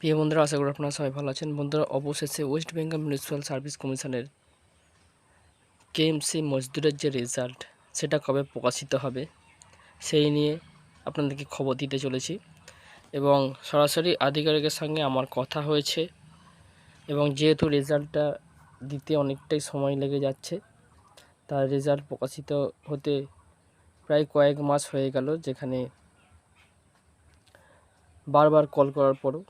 প্রিয় বন্ধুরা, আশা করি আপনারা সবাই ভালো আছেন। বন্ধুরা, অবশেষে ওয়েস্ট বেঙ্গল মিউনিসিপ্যাল সার্ভিস কমিশনের কেএমসি মজদুরের যে রেজাল্ট সেটা কবে প্রকাশিত হবে, সেই নিয়ে আপনাদেরকে খবর দিতে চলেছি। এবং সরাসরি আধিকারিকের সঙ্গে আমার কথা হয়েছে, এবং যেহেতু রেজাল্টটা দিতে অনেকটাই সময় লেগে যাচ্ছে, তার রেজাল্ট প্রকাশিত হতে প্রায় কয়েক মাস হয়ে গেল, যেখানে বারবার কল করার পরও।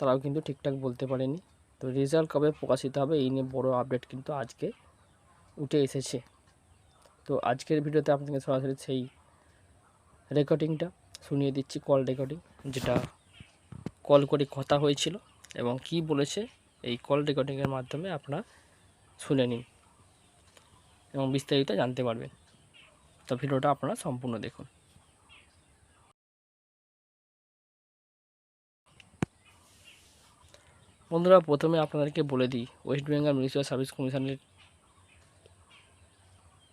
তারাও কিন্তু ঠিকঠাক বলতে পারেনি। তো রেজাল্ট কবে প্রকাশিত হবে এই নিয়ে বড় আপডেট কিন্তু আজকে উঠে এসেছে। তো আজকের ভিডিওতে আপনাকে সরাসরি সেই রেকর্ডিংটা শুনিয়ে দিচ্ছি কল রেকর্ডিং যেটা কল করে কথা হয়েছিল এবং কি বলেছে এই কল রেকর্ডিংয়ের মাধ্যমে আপনারা শুনে নিন এবং বিস্তারিত জানতে পারবেন। তো ভিডিওটা আপনারা সম্পূর্ণ দেখুন। বন্ধুরা, প্রথমে আপনাদেরকে বলে দিই ওয়েস্ট বেঙ্গল মিউনিসিপ্যাল সার্ভিস কমিশনের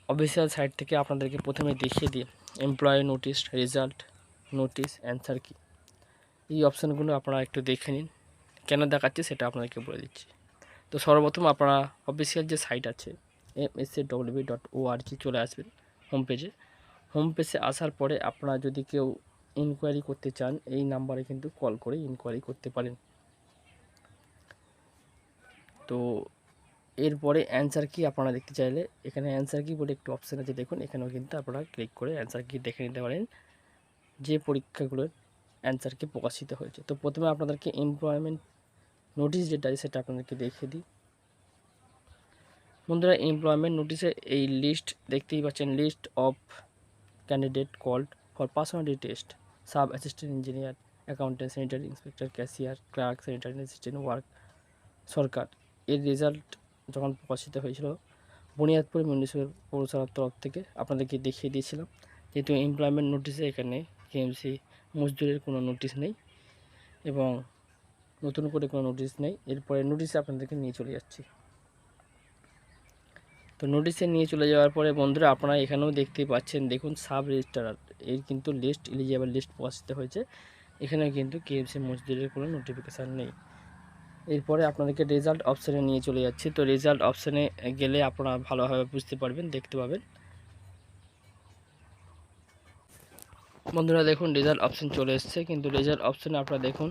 অফিসিয়াল সাইট থেকে আপনাদেরকে প্রথমে দেখিয়ে দিই employee notice result notice answer key. এই অপশানগুলো আপনারা একটু দেখে নিন, কেন দেখাচ্ছে সেটা আপনাদেরকে বলে দিচ্ছি। তো সর্বপ্রথম আপনারা অফিসিয়াল যে সাইট আছে M S C WB dot O R G চলে আসবেন হোম পেজে হোম পেজে আসার পরে আপনারা যদি কেউ ইনকোয়ারি করতে চান, এই নাম্বারে কিন্তু কল করে ইনকোয়ারি করতে পারেন। তো এরপরে অ্যান্সার কি আপনারা দেখতে চাইলে, এখানে অ্যান্সার কি বলে একটু অপশান আছে, দেখুন, এখানেও কিন্তু আপনারা ক্লিক করে অ্যান্সার কি দেখে নিতে পারেন। যে পরীক্ষাগুলোর অ্যান্সার কি প্রকাশিত হয়েছে। তো প্রথমে আপনাদেরকে এমপ্লয়মেন্ট নোটিশ যেটা আছে, সেটা আপনাদেরকে দেখিয়ে দিই। বন্ধুরা এমপ্লয়মেন্ট নোটিশে এই লিস্ট দেখতেই পাচ্ছেন list of candidate called for personality test sub assistant engineer accountant sanitary inspector cashier clerk sanitary assistant work সরকার। এর রেজাল্ট যখন প্রকাশিত হয়েছিল, বুনিয়াদপুর মিউনিসিপ্যাল পৌরসভার তরফ থেকে আপনাদেরকে দেখিয়ে দিয়েছিলাম যেহেতু এমপ্লয়মেন্ট নোটিশে এখানে কেএমসি মজদুরের কোনো নোটিশ নেই এবং নতুন করে কোনো নোটিশ নেই। এরপরে নোটিশে আপনাদেরকে নিয়ে চলে যাচ্ছি। তো নোটিশে নিয়ে চলে যাওয়ার পরে বন্ধুরা আপনারা এখানেও দেখতেই পাচ্ছেন, দেখুন সাব রেজিস্ট্রার এর কিন্তু লিস্ট এলিজিবল লিস্ট প্রকাশিত হয়েছে। এখানে কিন্তু কেএমসি মজদুরের কোনো নোটিফিকেশান নেই। এরপরে আপনাদেরকে রেজাল্ট অপশানে নিয়ে চলে যাচ্ছি। তো রেজাল্ট অপশানে গেলে আপনারা ভালোভাবে বুঝতে পারবেন, দেখতে পাবেন। বন্ধুরা দেখুন রেজাল্ট অপশান চলে এসছে। কিন্তু রেজাল্ট অপশানে আপনারা দেখুন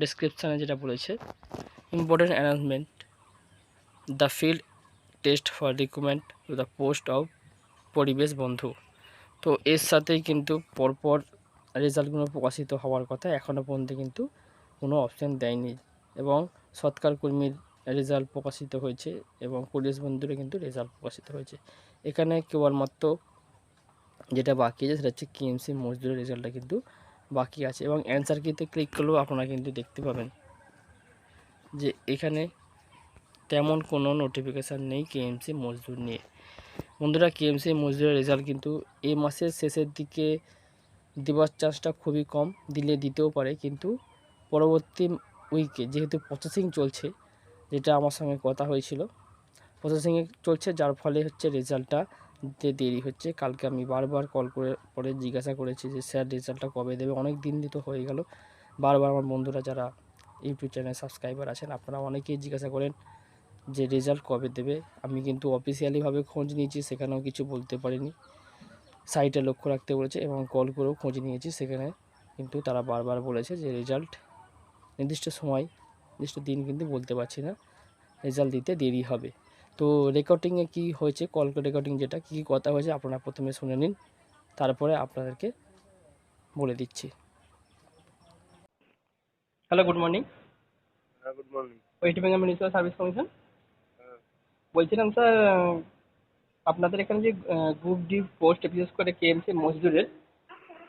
ডিসক্রিপশানে যেটা বলেছে important announcement the field test for recruitment to the post of পরিবেশ বন্ধু। তো এর সাথেই কিন্তু পরপর রেজাল্টগুলো প্রকাশিত হওয়ার কথা এখনও পর্যন্ত কিন্তু কোনো অপশান দেয়নি। এবং সৎকার কর্মীর রেজাল্ট প্রকাশিত হয়েছে এবং পুলিশ বন্ধুরে কিন্তু রেজাল্ট প্রকাশিত হয়েছে। এখানে কেবলমাত্র যেটা বাকি আছে সেটা হচ্ছে কেএমসি মজদুরের রেজাল্টটা কিন্তু বাকি আছে এবং অ্যান্সার কিতে ক্লিক করলেও আপনারা কিন্তু দেখতে পাবেন যে এখানে তেমন কোনো নোটিফিকেশান নেই কেএমসি মজদুর নিয়ে। বন্ধুরা কেএমসি মজদুরের রেজাল্ট কিন্তু এই মাসের শেষের দিকে দেওয়ার চান্সটা খুবই কম, দিলে দিতেও পারে, কিন্তু পরবর্তী উইকে যেহেতু প্রসেসিং চলছে, যেটা আমার সঙ্গে কথা হয়েছিল প্রসেসিংয়ে চলছে, যার ফলে হচ্ছে রেজাল্টটা দিতে দেরি হচ্ছে। কালকে আমি বারবার কল করে পরে জিজ্ঞাসা করেছি যে, স্যার রেজাল্টটা কবে দেবে? অনেক দিন দিত হয়ে গেল। বারবার আমার বন্ধুরা যারা ইউটিউব চ্যানেল সাবস্ক্রাইবার আছেন, আপনারা অনেকেই জিজ্ঞাসা করেন যে রেজাল্ট কবে দেবে? আমি কিন্তু অফিসিয়ালিভাবে খোঁজ নিয়েছি, সেখানেও কিছু বলতে পারিনি। সাইটে লক্ষ্য রাখতে বলেছে এবং কল করেও খোঁজ নিয়েছি, সেখানে কিন্তু তারা বারবার বলেছে যে রেজাল্ট নির্দিষ্ট সময় নির্দিষ্ট দিন কিন্তু বলতে পারছি না। রেজাল্ট দিতে দেরি হবে। তো রেকর্ডিংয়ে কি হয়েছে? কল রেকর্ডিং যেটা কী কী কথা হয়েছে আপনারা প্রথমে শুনে নিন। তারপরে আপনাদেরকে বলে দিচ্ছি। Hello good morning good morning West Bengal municipal service commission বলছিলাম স্যার আপনাদের এখানে যে গ্রুপ ডি পোস্ট বিশেষ করে কেএমসি মজদুরের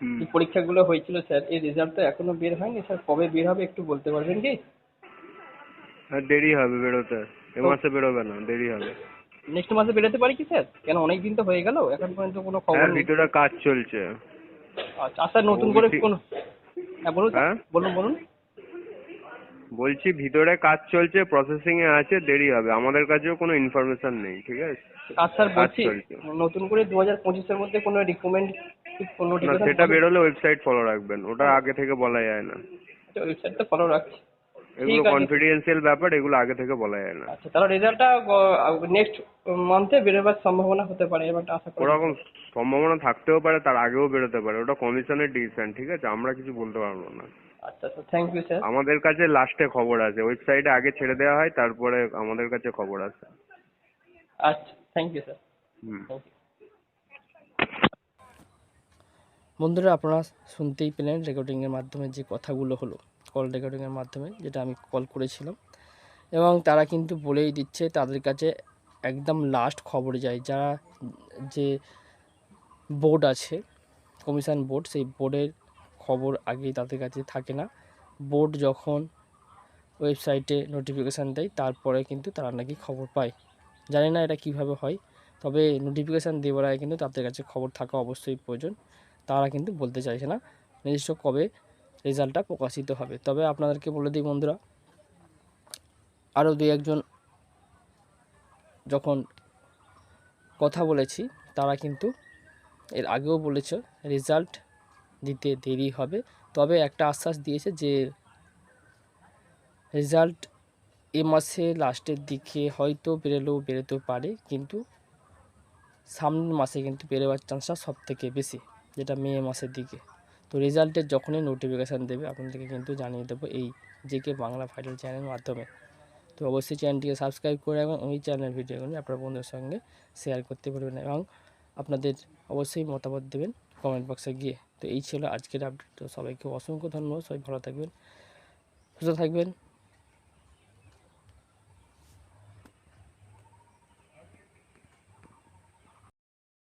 যে পরীক্ষাগুলো হয়েছিল স্যার। এই রেজাল্ট তো এখনও বের হয়নি স্যার। কবে বের হবে একটু বলতে পারবেন কি? হ্যাঁ দেরি হবে বেরোতে। এ মাসে বেরোবে না দেরি হবে। নেক্সট মাসে বেরোতে পারি কি স্যার? কেন অনেক দিন তো হয়ে গেল এখন পর্যন্ত কোনো খবর নেই। ভিতরে কাজ চলছে। আচ্ছা স্যার নতুন করে কোন হ্যাঁ বলুন হ্যাঁ? বলুন বলুন। বলছি ভিতরে কাজ চলছে প্রসেসিং এ আছে দেরি হবে। আমাদের কাছেও কোনো ইনফরমেশন নেই ঠিক আছে? আর স্যার বলছি নতুন করে দু হাজার পঁচিশের মধ্যে কোনো রিকমেন্ড না সেটা বেরোলে ওয়েবসাইট ফলো রাখবেন ওটা আগে থেকে বলা যায় না। আচ্ছা ওয়েবসাইট ফলো রাখছি। এগুলো। কনফিডেন্সিয়াল ব্যাপার এগুলো আগে থেকে বলা যায় না। আচ্ছা তাহলে রেজাল্টটা নেক্সট মান্থে বেরোবার সম্ভাবনা হতে পারে এবারটা আশা করি। ওরকম সম্ভাবনা থাকতেও পারে তার আগেও বেরোতে পারে। ওটা কমিশনের ডিসিশন ঠিক আছে? আমরা কিছু বলতে পারব না। আচ্ছা আচ্ছা থ্যাংক ইউ স্যার আমাদের কাছে লাস্টে খবর আছে। ওয়েবসাইটে আগে ছেড়ে দেওয়া হয় তারপরে আমাদের কাছে খবর আছে। আচ্ছা thank you sir hmm thank you বন্ধুরা, আপনারা শুনতেই পেলেন রেকর্ডিংয়ের মাধ্যমে যে কথাগুলো হলো কল রেকর্ডিংয়ের মাধ্যমে, যেটা আমি কল করেছিলাম। এবং তারা কিন্তু বলেই দিচ্ছে, তাদের কাছে একদম লাস্ট খবর যায়। যারা যে বোর্ড আছে কমিশন বোর্ড সেই বোর্ডের খবর আগেই তাদের কাছে থাকে না। বোর্ড যখন ওয়েবসাইটে নোটিফিকেশান দেয়, তারপরে কিন্তু তারা নাকি খবর পায়। জানি না এটা কীভাবে হয়, তবে নোটিফিকেশান দেওয়ার আগে কিন্তু তাদের কাছে খবর থাকা অবশ্যই প্রয়োজন। তারা কিন্তু বলতে চাইছে না। নির্দিষ্ট কবে রেজাল্টটা প্রকাশিত হবে। তবে আপনাদেরকে বলে দিই বন্ধুরা, আরও দুই একজন যখন কথা বলেছি, তারা কিন্তু এর আগেও বলেছে, রেজাল্ট দিতে দেরি হবে। তবে একটা আশ্বাস দিয়েছে যে, রেজাল্ট এ মাসে লাস্টের দিকে হয়তো বেরোলেও বেরোতেও পারে, কিন্তু সামনের মাসে কিন্তু বেরোবার চান্সটা সব থেকে বেশি। যেটা মে মাসের দিকে। তো রেজাল্টের যখনই নোটিফিকেশান দেবে, আপনাদেরকে কিন্তু জানিয়ে দেবো এই জেকে বাংলা ভাইরাল চ্যানেলের মাধ্যমে। তো অবশ্যই চ্যানেলটিকে সাবস্ক্রাইব করে এবং ওই চ্যানেলের ভিডিওগুলি আপনার বন্ধুদের সঙ্গে শেয়ার করতে পারবেন এবং আপনাদের অবশ্যই মতামত দেবেন কমেন্ট বক্সে গিয়ে। তো এই ছিল আজকের আপডেট তো সবাইকে অসংখ্য ধন্যবাদ। সবাই ভালো থাকবেন, সুস্থ থাকবেন।